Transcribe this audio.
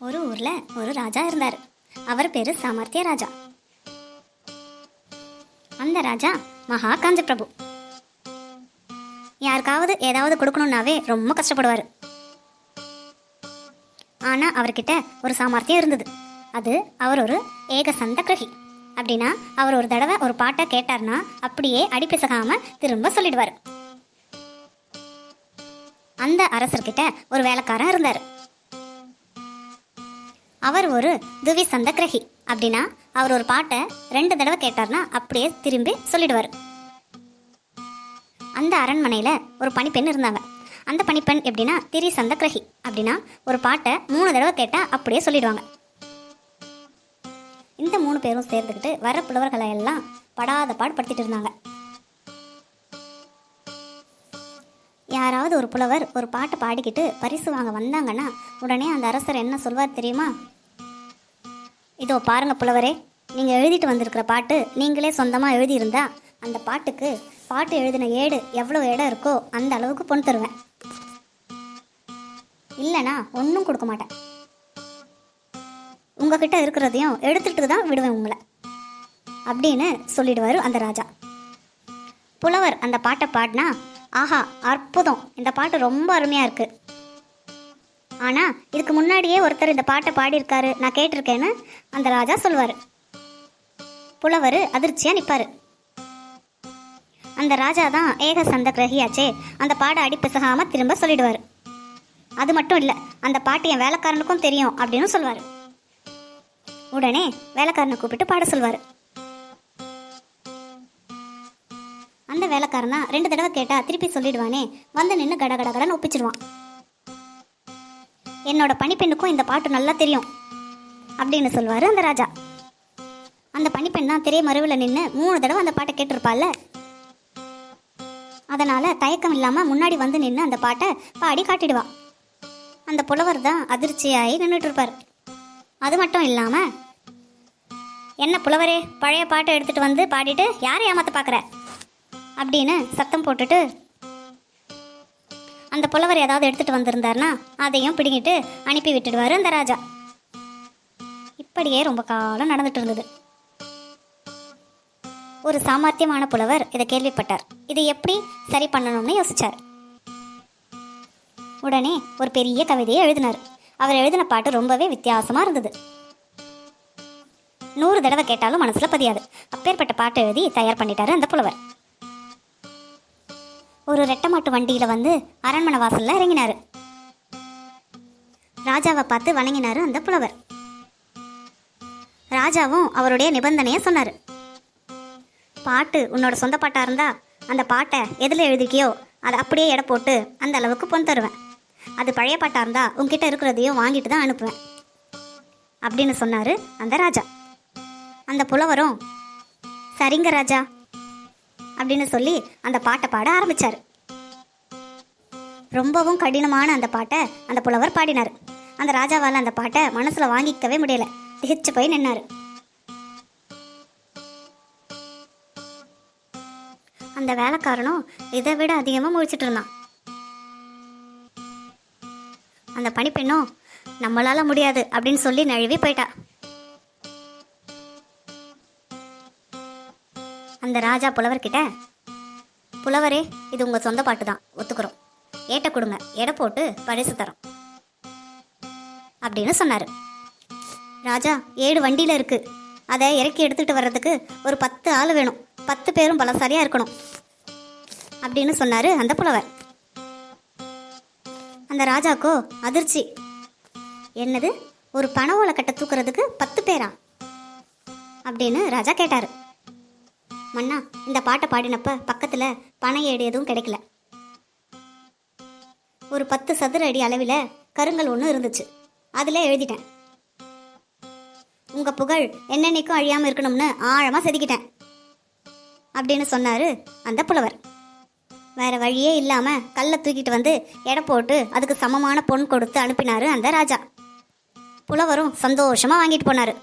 ஒரு ஊர்ல ஒரு ராஜா இருந்தார். அவர் பேரு சாமர்த்திய ராஜா. அந்த ராஜா மகா காஞ்ச பிரபு. யாருக்காவது ஏதாவது கொடுக்கணும்னாவே ரொம்ப கஷ்டப்படுவார். ஆனா அவர்கிட்ட ஒரு சாமர்த்தியம் இருந்தது. அது அவர் ஒரு ஏக சந்த கிரகி. அப்படின்னா அவர் ஒரு தடவை ஒரு பாட்டை கேட்டார்னா அப்படியே அடிப்பிசகாம திரும்ப சொல்லிடுவார். அந்த அரசர்கிட்ட ஒரு வேலைக்காரன் இருந்தார். அவர் ஒரு துவி சந்த கிரகி அப்படின்னா அவர் ஒரு பாட்டை ரெண்டு தடவை கேட்டார்னா அப்படியே திரும்பி சொல்லிடுவார். அந்த அரண்மனையில் ஒரு பணிப்பெண் இருந்தாங்க. அந்த பணிப்பெண் எப்படின்னா திரி சந்த கிரகி அப்படின்னா ஒரு பாட்டை மூணு தடவை கேட்டால் அப்படியே சொல்லிடுவாங்க. இந்த மூணு பேரும் சேர்ந்துக்கிட்டு வர புலவர்களை எல்லாம் படாத பாடுபடுத்திட்டு இருந்தாங்க. யாராவது ஒரு புலவர் ஒரு பாட்டு பாடிக்கிட்டு பரிசு வாங்க வந்தாங்கன்னா உடனே அந்த அரசர் என்ன சொல்வார் தெரியுமா? இதோ பாருங்க புலவரே நீங்கள் எழுதிட்டு வந்திருக்கிற பாட்டு நீங்களே சொந்தமாக எழுதியிருந்தா அந்த பாட்டுக்கு பாட்டு எழுதின ஏடு எவ்வளோ இடம் இருக்கோ அந்த அளவுக்கு பொன் தருவேன். இல்லைனா ஒன்றும் கொடுக்க மாட்டேன். உங்ககிட்ட இருக்கிறதையும் எடுத்துட்டு தான் விடுவேன் உங்களை அப்படின்னு சொல்லிடுவார் அந்த ராஜா. புலவர் அந்த பாட்டை பாடினா ஆஹா அற்புதம். இந்த பாட்டு ரொம்ப அருமையாக இருக்குது ஆனால் இதுக்கு முன்னாடியே ஒருத்தர் இந்த பாட்டை பாடியிருக்காரு. நான் கேட்டிருக்கேன்னு அந்த ராஜா சொல்வார். புலவர் அதிர்ச்சியாக நிற்பார் அந்த ராஜா தான் ஏக சந்த கிரகியாச்சே. அந்த பாட அடிப்பிசகாம திரும்ப சொல்லிடுவார். அது மட்டும் இல்லை அந்த பாட்டு என் வேலைக்காரனுக்கும் தெரியும் அப்படின்னு சொல்வார். உடனே வேலைக்காரனை கூப்பிட்டு பாட சொல்வார். அந்த வேலைக்காரன் தான் ரெண்டு தடவை கேட்டால் திருப்பி சொல்லிடுவானே. வந்து நின்று கட கட ஒப்பிச்சிடுவான் என்னோட பணிப்பெண்ணுக்கும் இந்த பாட்டு நல்லா தெரியும் அப்படின்னு சொல்வார் அந்த ராஜா. அந்த பணிப்பெண் தான் திரை மறுவில் நின்று மூணு தடவை அந்த பாட்டை கேட்டிருப்பாள்ல. அதனால் தயக்கம் இல்லாமல் முன்னாடி வந்து நின்று அந்த பாட்டை பாடி காட்டிடுவா. அந்த புலவர் தான் அதிர்ச்சியாகி நின்றுட்டு இருப்பார் அது மட்டும் இல்லாமல் என்ன புலவரே பழைய பாட்டை எடுத்துட்டு வந்து பாடிட்டு யாரை ஏமாற்ற பார்க்குற அப்படின்னு சத்தம் போட்டுட்டு அந்த புலவர் ஏதாவது எடுத்துட்டு வந்திருந்தார்னா அதையும் பிடிங்கிட்டு அனுப்பி விட்டுடுவாரு அந்த ராஜா. இப்படியே ரொம்ப காலம் நடந்துட்டு இருந்தது. ஒரு சாமர்த்தியமான புலவர் இதை கேள்விப்பட்டார். இதை எப்படி சரி பண்ணணும்னு யோசிச்சார். உடனே ஒரு பெரிய கவிதையை எழுதினார். அவர் எழுதின பாட்டு ரொம்பவே வித்தியாசமா இருந்தது. நூறு தடவை கேட்டாலும் மனசுல பதியாது. அப்பேற்பட்ட பாட்டு எழுதி தயார் பண்ணிட்டாரு அந்த புலவர். ஒரு ரெட்டை மாட்டு வண்டியில் வந்து அரண்மனை வாசலில் இறங்கினார். ராஜாவை பார்த்து வணங்கினாரு அந்த புலவர். ராஜாவும் அவருடைய நிபந்தனையை சொன்னார். பாட்டு உன்னோட சொந்த பாட்டாக இருந்தால் அந்த பாட்டை எதில் எழுதிக்கியோ அதை அப்படியே எடை போட்டு அந்த அளவுக்கு பொன் தருவேன். அது பழைய பாட்டாக இருந்தால் உங்ககிட்ட இருக்கிறதையும் வாங்கிட்டு தான் அனுப்புவேன் அப்படின்னு சொன்னார் அந்த ராஜா. அந்த புலவரும் சரிங்க ராஜா அப்படின்னு சொல்லி அந்த பாட்டை பாட ஆரம்பித்தார் ரொம்பவும் கடினமான அந்த பாட்டை அந்த புலவர் பாடினார். அந்த ராஜாவால் அந்த பாட்டை மனசில் வாங்கிக்கவே முடியல. திகைச்சு போய் நின்னார். அந்த வேலைக்காரனும் இதை விட அதிகமாக முழிச்சிட்டு இருந்தான். அந்த பணிப்பெண்ணும் நம்மளால் முடியாது அப்படின்னு சொல்லி நழுவி போயிட்டா. அந்த ராஜா புலவர்கிட்ட புலவரே இது உங்க சொந்த பாட்டு தான் ஒத்துக்கிறோம். ஏட்ட கொடுங்க எடை போட்டு பரிசு தரோம். அப்படின்னு சொன்னாரு. ராஜா ஏழு வண்டியில இருக்கு. அதை இறக்கி எடுத்துட்டு வர்றதுக்கு ஒரு பத்து ஆள் வேணும். பத்து பேரும் பலசாலியா இருக்கணும். அப்படின்னு சொன்னாரு அந்த புலவர். அந்த ராஜாக்கோ அதிர்ச்சி. என்னது? ஒரு பண ஓலை கட்ட தூக்குறதுக்கு பத்து பேரா? அப்படின்னு ராஜா கேட்டாரு. மன்னா இந்த பாட்டை பாடினப்ப பக்கத்தில் பனை ஏடு எதுவும் கிடைக்கல. ஒரு பத்து சதுர அடி அளவில் கருங்கல் ஒன்று இருந்துச்சு. அதில் எழுதிட்டேன். உங்கள் புகழ் என்னென்னைக்கும் அழியாமல் இருக்கணும்னு ஆழமாக செதுக்கிட்டேன் அப்படின்னு சொன்னார் அந்த புலவர். வேற வழியே இல்லாமல் கல்லை தூக்கிட்டு வந்து எடை போட்டு அதுக்கு சமமான பொன் கொடுத்து அனுப்பினார் அந்த ராஜா. புலவரும் சந்தோஷமாக வாங்கிட்டு போனார்.